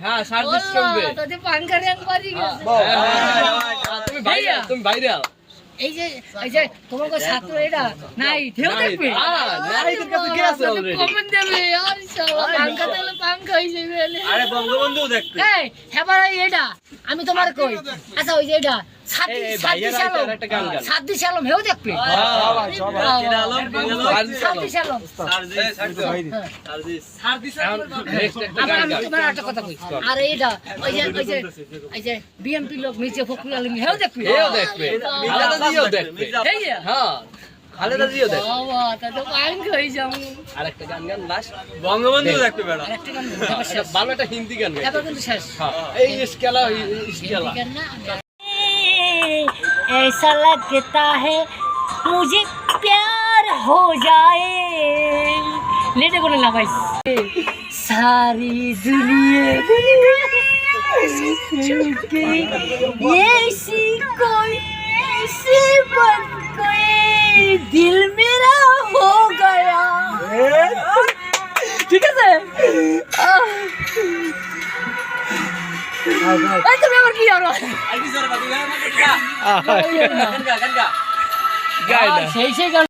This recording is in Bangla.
হ্যাঁ সার্ভিস চলবে। তোদের পাঙ্খার রং পারি গেছে। হ্যাঁ, হ্যাঁ, হ্যাঁ, তুমি ভাইরাল তুমি এই যে এই যে তোমার ছাত্র এটা নাই থেও দেখবে? কাছে গেছে। কমেন্ট দেবে আর হয়ে আমি তোমার কই? আচ্ছা ওই যে এটা সাদি এই, এই, সাদি ভাইয়ের শালম হাতে একটা গান গান। সাদি শালম হেও দেখবে সবাই, আলম বিঙ্গালো সাদি শালম সার্জিস। সার্জিস। নেক্সট একটা আবার গান আমি গান তোমার একটা কথা কই। আর এটা ওই যে ওই যে ওই যে বিএমপি লোক মির্জা ফখরুল আলম হেও দেখবে এও দেখবে দেখবে হ্যাঁ। খালেদা জিও দেখবে বাবা তা তো পাঙ্খা হয়ে যাবো আরেকটা গান গান লাস্ট বঙ্গবন্ধু দেখতে বেড়া আরেকটা গান গাবো, এবার শেষ। ভালো একটা হিন্দি গান গাই এবার কিন্তু শেষ হ্যাঁ এই ইসকেলা ইসকেলা ऐसा लगता है मुझे प्यार हो जाए ले देखो ना भाई सारी दुनिया झुके ऐसी कोई ऐसी দিল মেরা হো গয়া। ঠিক আছে? এই তুমি আমার কি আরও সেই সেই